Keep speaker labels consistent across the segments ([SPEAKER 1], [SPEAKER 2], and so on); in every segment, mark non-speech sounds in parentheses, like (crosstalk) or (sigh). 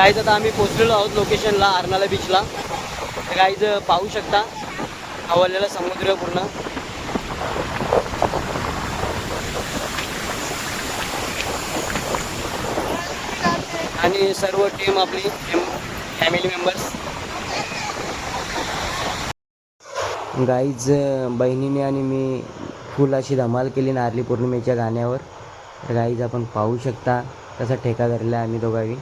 [SPEAKER 1] Guys आता आम्ही पोचलेलो आहोत लोकेशनला अर्नाला बीचला तर गाईज पाहू शकता आवडलेला समुद्र पूर्ण. आणि सर्व टीम आपली फॅमिली मेंबर्स गाईज बहिणीने आणि मी फुल अशी धमाल केली नारली पौर्णिमेच्या गाण्यावर. तर गाईज आपण पाहू शकता कसा ठेका धरला आहे आम्ही दोघावी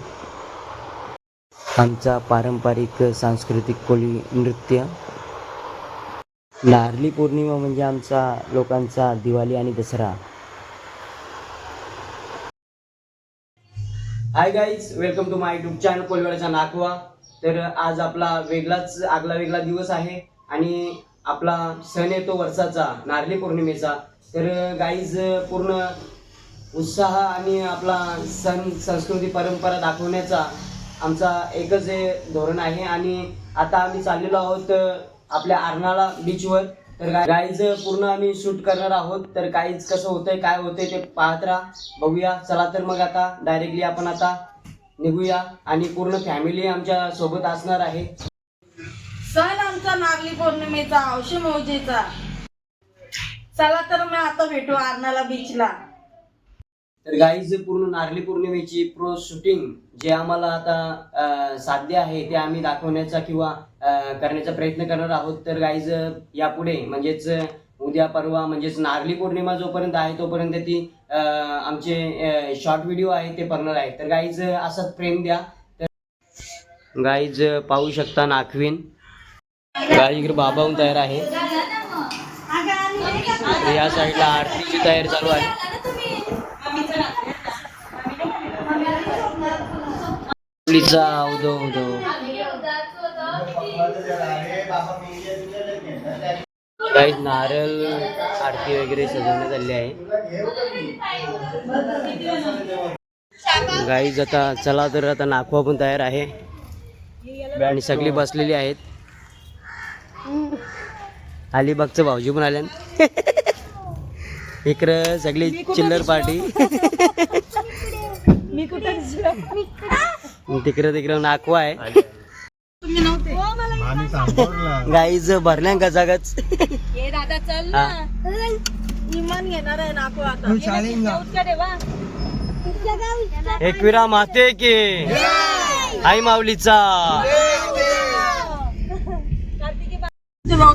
[SPEAKER 1] आमचा पारंपरिक सांस्कृतिक कोळी नृत्य. नारली पौर्णिमा म्हणजे आमचा लोकांचा दिवाळी आणि Dussehra. Hi guys welcome to my YouTube channel कोलवाड्याचा नाकवा. तर आज आपला वेगळाच आगला वेगळा दिवस आहे आणि आपला सण येतो वर्षाचा नारली पौर्णिमेचा. तर गाईज पूर्ण उत्साह आणि आपला सण संस्कृती परंपरा दाखवण्याचा आमचा एकच हे धोरण आहे आणि आता आम्ही चाललेलो आहोत आपल्या अर्नाळा बीचवर तर गाईज पूर्ण आम्ही शूट करणार आहोत. तर काहीच कसं होतंय काय होतंय ते पाहत राहा. बघूया. चला तर मग आता डायरेक्टली आपण आता निघूया आणि पूर्ण फॅमिली आमच्यासोबत असणार आहे.
[SPEAKER 2] सण आमचा नागली पौर्णिमेचा औषध मौजेचा. चला तर मी आता भेटू आरणाला बीचला
[SPEAKER 1] तर गाईज पूर्ण नारली पौर्णिमेची प्रो शूटिंग जे आम्हाला आता साध्य आहे ते आम्ही दाखवण्याचा किंवा करण्याचा प्रयत्न करणार आहोत. तर गाईज यापुढे म्हणजेच उद्या परवा म्हणजेच नारली पौर्णिमा जोपर्यंत आहे तोपर्यंत ती आमचे शॉर्ट व्हिडिओ आहे ते करणार आहे तर गाईज असाच प्रेम द्या. तर गाईज पाहू शकता नाखवीन गाई इकडे बाबाहून तयार आहे. या साईडला आरतीची तयारी चालू आहे. मुलीचा उदो उदो. काही नारळ आरती वगैरे सजवण्यात आली आहे. गाईज आता चला तर आता नागवा पण तयार आहे. आणि सगळी बसलेली आहेत. अलिबागचं भाऊजी पण आल्या इकडं सगळी चिल्लर पार्टी.
[SPEAKER 2] मी कुठं
[SPEAKER 1] तिकडं तिकडं नाकवा आहे.
[SPEAKER 2] तुम्ही नव्हते.
[SPEAKER 1] गाईज भरल्या का जागाच
[SPEAKER 2] हे दादा चल
[SPEAKER 1] हा.
[SPEAKER 2] इमान घेणार आहे नाको आता.
[SPEAKER 1] एकविरा माते के. आई माऊलीचा.
[SPEAKER 2] जवळ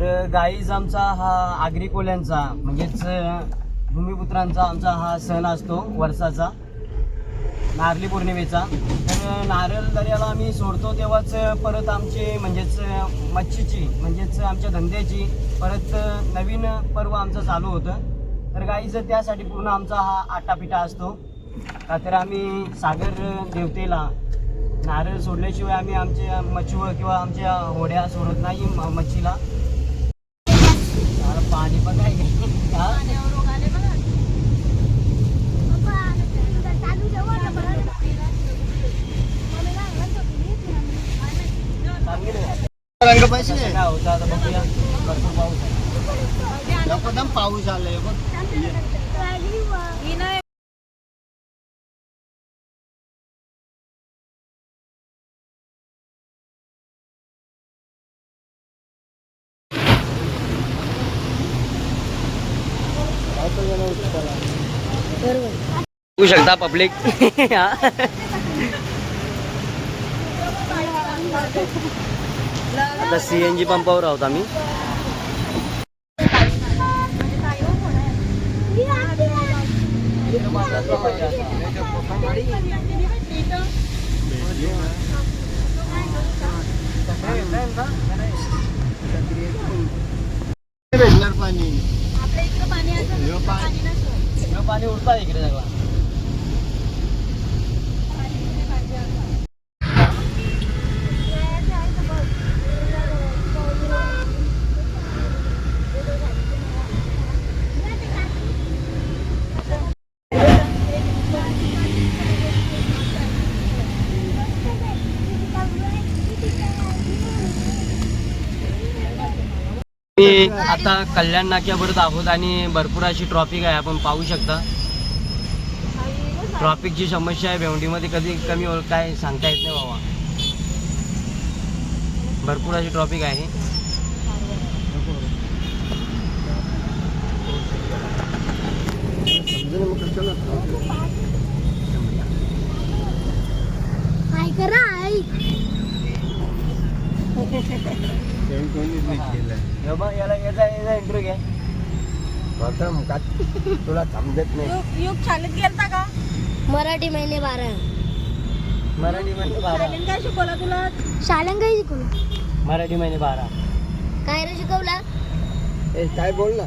[SPEAKER 1] तर गाईज आमचा हा आगरी कोल्यांचा म्हणजेच भूमिपुत्रांचा आमचा हा सण असतो वर्षाचा नारली पौर्णिमेचा. तर नारळ दर्याला आम्ही सोडतो तेव्हाच परत आमचे म्हणजेच मच्छीची म्हणजेच आमच्या धंद्याची परत नवीन पर्व आमचं चालू होतं. तर गाईज त्यासाठी पूर्ण आमचा हा आटापिटा असतो. का तर आम्ही सागर देवतेला नारळ सोडल्याशिवाय आम्ही आमच्या मच्छीवर किंवा आमच्या होड्या सोडत नाही म- मच्छीला. अरे पाणी पण काय हा? सांगितलं का?
[SPEAKER 3] रंग पैसे
[SPEAKER 1] काय होतं आता बघूया भरपूर पाऊस आहे
[SPEAKER 3] एकदम पाऊस आलाय बघ
[SPEAKER 1] बघू शकता पब्लिक आता सी एन जी पंपावर आहोत आम्ही
[SPEAKER 3] भेटणार पाणी
[SPEAKER 2] आपल्या इकडं पाणी असं
[SPEAKER 3] ह्यो पाणी
[SPEAKER 2] नसतं
[SPEAKER 1] पाणी उडता इकडे सगळं आता कल्याण नाक्यावरत आहोत आणि भरपूर अशी ट्रॉफिक आहे आपण पाहू शकता. ट्रॉफिकची समस्या आहे भेवंडीमध्ये कधी कमी काय सांगता येत नाही बाबा. भरपूर अशी ट्रॉफिक आहे.
[SPEAKER 4] काय करा
[SPEAKER 1] हे बघ, याला याचा याचा इंटरव्ह्यू घ्या
[SPEAKER 3] प्रथम का तुला समजत नाही
[SPEAKER 2] युग शाळेत गेलता का
[SPEAKER 4] मराठी महिने बारा.
[SPEAKER 1] मराठी महिने बारा.
[SPEAKER 2] शाळेत काय शिकवलं तुला?
[SPEAKER 4] शाळेन काही शिकवलं?
[SPEAKER 1] मराठी महिने बारा.
[SPEAKER 4] काय रे शिकवला?
[SPEAKER 3] ए काय बोल ना.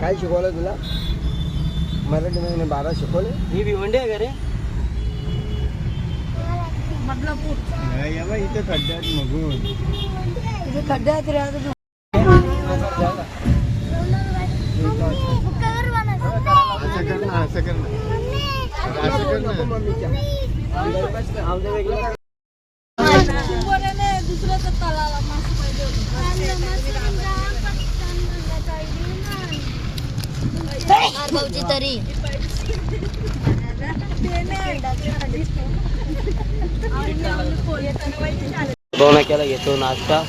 [SPEAKER 3] काय शिकवलं तुला? मराठी महिने बारा शिकवले.
[SPEAKER 1] ही भिवंडी आहे का रे?
[SPEAKER 2] बदलापूर
[SPEAKER 3] इथे खड्ड्यात मगून.
[SPEAKER 2] खड्ड्यात रे
[SPEAKER 3] असं
[SPEAKER 4] तरी.
[SPEAKER 1] दोन नाक्याला घेतो नाश्ता.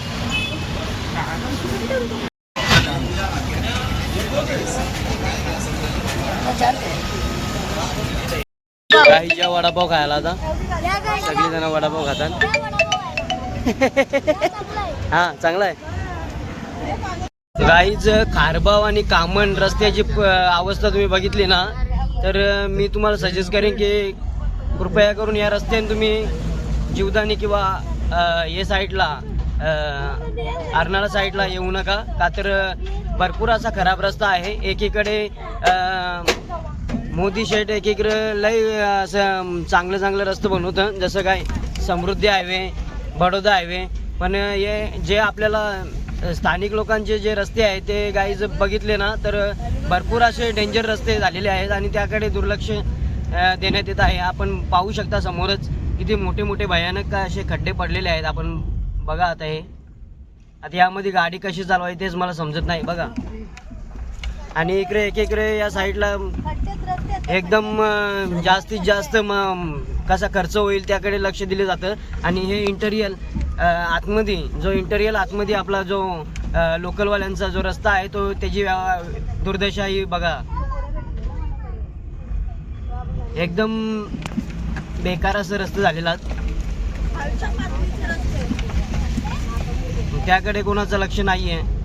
[SPEAKER 1] काहीच्या वडापाव खायला आता. सगळी जण वडापाव खातात. (laughs) हा चांगला आहे गाईज खारबाव आणि कामन रस्त्याची अवस्था तुम्ही बघितली ना तर मी तुम्हाला सजेस्ट करेन की कृपया करून या रस्त्याने तुम्ही जीवदानी किंवा हे साईडला अर्नाळा साईडला येऊ नका. का तर भरपूर असा खराब रस्ता आहे. एकीकडे मोदी शेठ एकीकडे लय असं चांगलं चांगलं रस्तं बनवतं. जसं काय समृद्धी हायवे बडोदा हायवे. पण हे जे आपल्याला स्थानिक लोकांचे जे रस्ते आहेत ते काही जर बघितले ना तर भरपूर असे डेंजर रस्ते झालेले आहेत आणि त्याकडे दुर्लक्ष देण्यात येत आहे. आपण पाहू शकता समोरच किती मोठे मोठे भयानक असे खड्डे पडलेले आहेत. आपण बघा आता हे. आता यामध्ये गाडी कशी चालवायची तेच मला समजत नाही बघा. आणि इकडे एक इकडे या साईडला एकदम जास्तीत जास्त म कसा खर्च होईल त्याकडे लक्ष दिले जातं. आणि हे इंटरियल आतमध्ये जो इंटरियल आतमध्ये आपला जो लोकलवाल्यांचा जो रस्ता आहे तो त्याची व्या- दुर्दशा ही बघा. एकदम बेकार असं रस्ता झालेला. त्याकडे कोणाचं लक्ष नाही आहे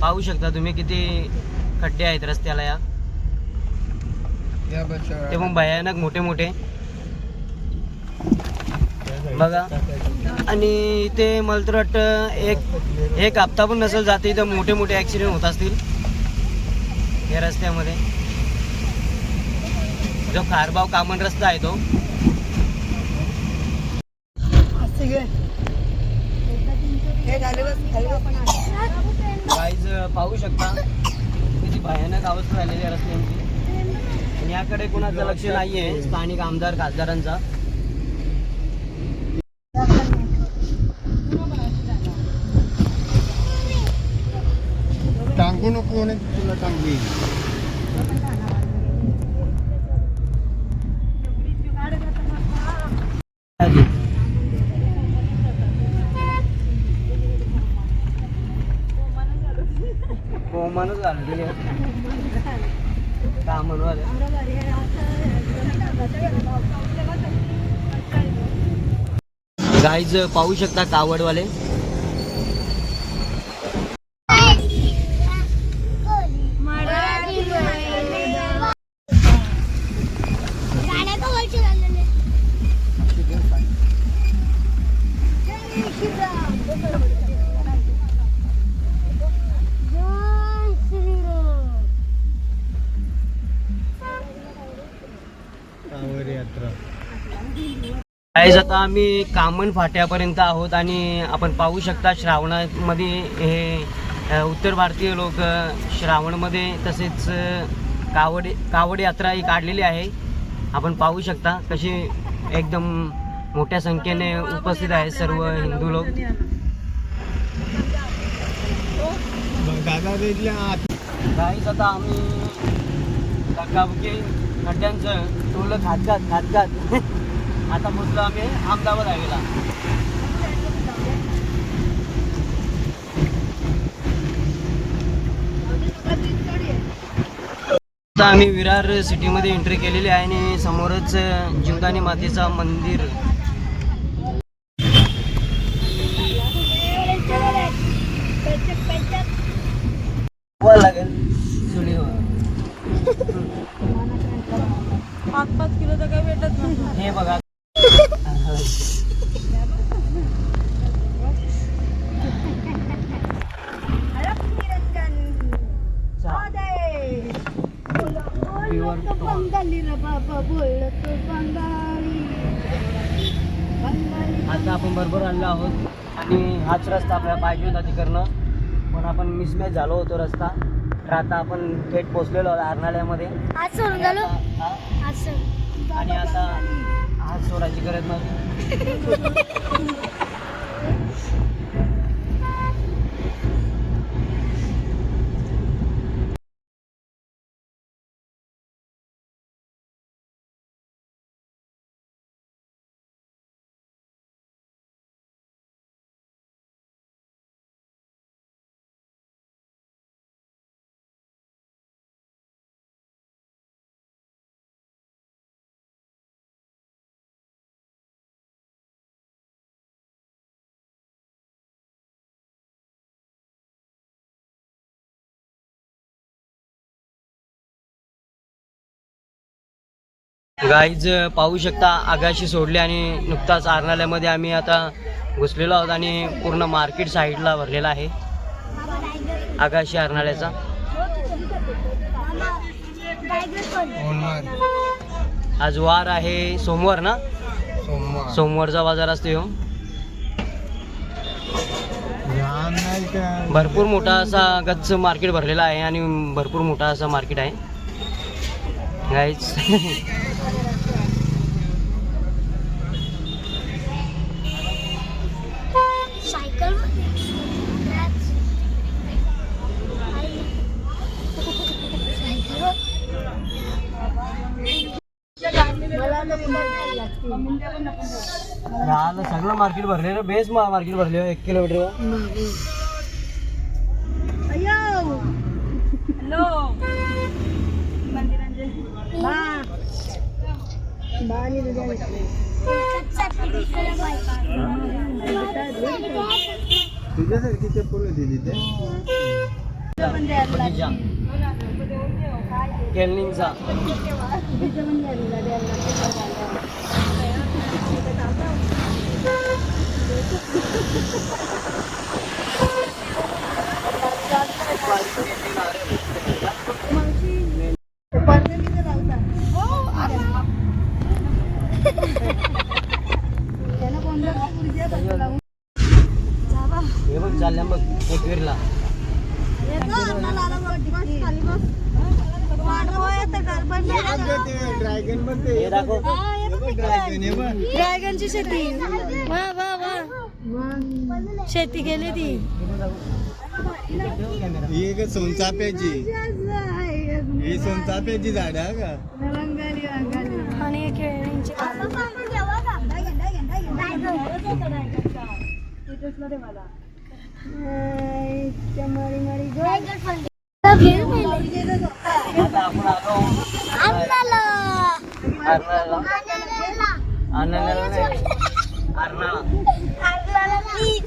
[SPEAKER 1] पाहू शकता तुम्ही किती खड्डे आहेत रस्त्याला या. ते पण भयानक मोठे मोठे. बघा. आणि इथे मला तर वाटतं एक एक हप्ता पण नसेल जाते इथं मोठे मोठे ॲक्सिडेंट होत असतील. या रस्त्यामध्ये. जो खारबाव कामन रस्ता आहे तो. गाईज पाहू शकता किती भयानक अवस्था झालेली आहे रस्त्यांची. आणि याकडे कोणाचं लक्ष नाहीये स्थानिक आमदार खासदारांचा.
[SPEAKER 3] टांगू नको तुला टांगवी
[SPEAKER 1] कोमानच झालं गेले का म्हणू आले गाईज पाहू शकता कावडवाले. गाईज आता आम्ही कामन फाट्यापर्यंत आहोत आणि आपण पाहू शकता श्रावणामध्ये हे उत्तर भारतीय लोक श्रावणमध्ये तसेच कावड कावड यात्रा ही काढलेली आहे. आपण पाहू शकता कशी एकदम मोठ्या संख्येने उपस्थित आहेत सर्व हिंदू लोक.
[SPEAKER 3] काहीच आता
[SPEAKER 1] आम्ही धक्काबुकी खड्ड्यांचं टोलं खात खात खात खात आता पोचलो आम्ही अहमदाबाद हायवेला आता आम्ही विरार सिटीमध्ये एंट्री केलेली आहे आणि समोरच जिवदानी मातेचा मंदिर वर लागेल सुडीवर
[SPEAKER 2] पाच पाच किलो तर काही भेटत नाही
[SPEAKER 1] हे बघा Pure
[SPEAKER 4] बंगाली रे बाबा बंगाली.
[SPEAKER 1] आता आपण बरोबर आलेलो आहोत. आणि हाच रस्ता आपल्याला पाहिजे होता तिकडनं. पण आपण मिसमॅच झालो होतो रस्ता. तर आता आपण थेट पोचलेलो आहोत आरणालयामध्ये.
[SPEAKER 4] आज सोडून झालो? आज
[SPEAKER 1] आणि आता हात सोडायची गरज नव्हती. (laughs) गाईज पाहू शकता आगाशी सोडली आणि नुकताच आरणालयामध्ये आम्ही आता घुसलेलो आहोत आणि पूर्ण मार्केट साईडला भरलेला आहे. आगाशी आरणालयाचा. आज वार आहे सोमवार ना?
[SPEAKER 3] सोमवार.
[SPEAKER 1] सोमवारचा बाजार असतो
[SPEAKER 3] का
[SPEAKER 1] भरपूर मोठा असा गच्च मार्केट भरलेला आहे आणि भरपूर मोठा असा मार्केट आहे. गाईज
[SPEAKER 4] सायकल
[SPEAKER 1] राहिलं सगळं मार्केट भरलेलं बेस मार्केट भरले एक किलोमीटर
[SPEAKER 2] हॅलो
[SPEAKER 3] तुझ्यासारखी चप्पल दिली ते
[SPEAKER 1] बगीचा केलनिंगचा हे बघ चालल्या बघ एक वेरला
[SPEAKER 3] ड्रॅगन पण ते
[SPEAKER 1] हे दाखव
[SPEAKER 3] ड्रॅगन हे बघ
[SPEAKER 2] ड्रॅगनची शेती. वा वा वा. शेती केली ती.
[SPEAKER 3] ही एक सोनचाफ्याची. ही सोनचाफ्याची झाड आहे का?
[SPEAKER 2] आणि केळींची
[SPEAKER 1] आता आपण आलो अर्नाळा अर्नाळा नाही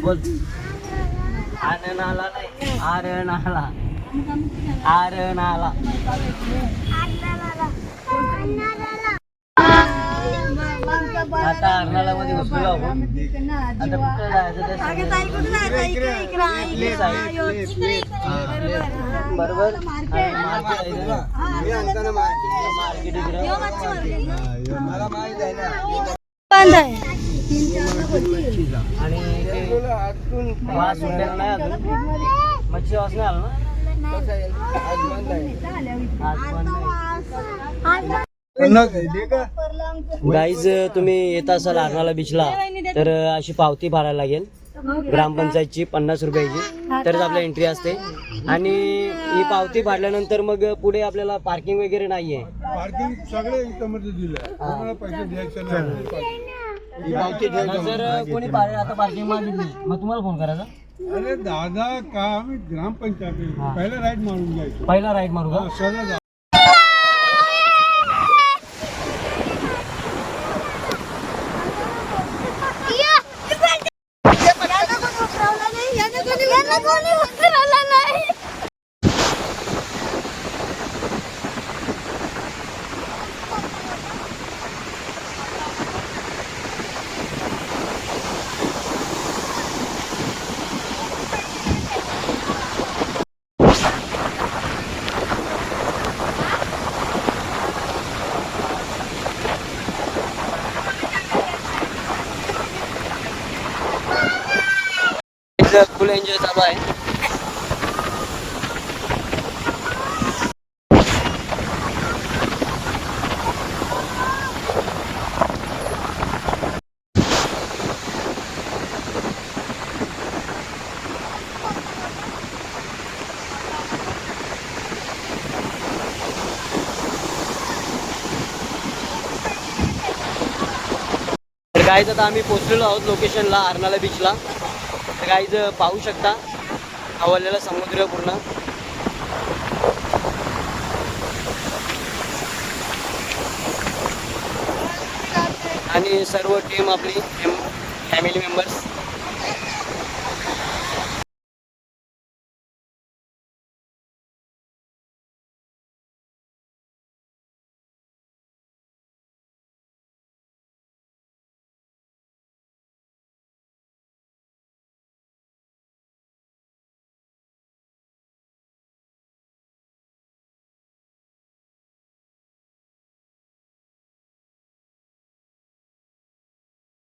[SPEAKER 1] बोल आरनाला नाही आता अर्नाला मध्ये घुसलेलो आपण आता कुठं जायचं. बरोबर. आणि मार्केट आहे. ना
[SPEAKER 3] मी आणताना माहिती
[SPEAKER 1] मार्केट इकडं.
[SPEAKER 3] मला माहीत आहे ना.
[SPEAKER 2] बंद आहे
[SPEAKER 1] आणि वास सुटलेला नाही अजून मच्छी वास नाही आला? ना?
[SPEAKER 3] कसं आहे आज बंद आहे
[SPEAKER 1] आज पण नाही. गाईज तुम्ही येत असाल आरणाला बीचला तर अशी पावती भरायला लागेल. ग्रामपंचायतची पन्नास रुपयाची तरच आपल्या एंट्री असते. आणि ही पावती भरल्यानंतर मग पुढे आपल्याला पार्किंग वगैरे नाहीये.
[SPEAKER 5] पार्किंग सगळे
[SPEAKER 1] कोणी आता पार्किंग मागितली मग तुम्हाला फोन करायचा?
[SPEAKER 5] अरे दादा का आम्ही ग्रामपंचायत पहिला राईट मारून घ्यायचो
[SPEAKER 1] पहिला राईट मारू का
[SPEAKER 5] हा, सरळ जा.
[SPEAKER 1] फुल एन्जॉय चालू आहे तर गाईज आता आम्ही पोचलेलो आहोत लोकेशनला आरनाला बीचला तर गाईज पाहू शकता. आवडलेला समुद्र पूर्ण. आणि सर्व टीम आपली फॅमिली मेंबर्स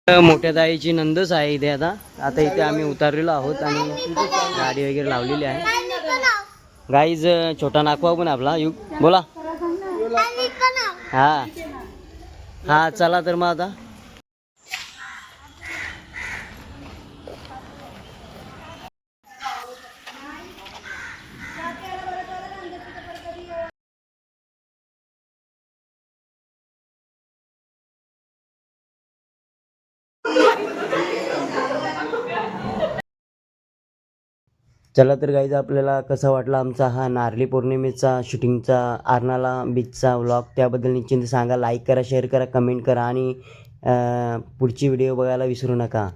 [SPEAKER 1] मोठ्या दाईची नंदच आहे इथे आता. आता इथे आम्ही उतरलेलो आहोत आणि गाडी वगैरे लावलेली आहे. गाईज छोटा नाकवा पण आपला. युग बोला. हा. हा चला तर मग आता. चला तर गाईज आपल्याला कसा वाटला आमचा हा नारळी पौर्णिमेचा शूटिंगचा आरणाला बीचचा व्लॉग त्याबद्दल निश्चिंत सांगा. लाईक करा शेअर करा कमेंट करा आणि पुढची व्हिडिओ बघायला विसरू नका.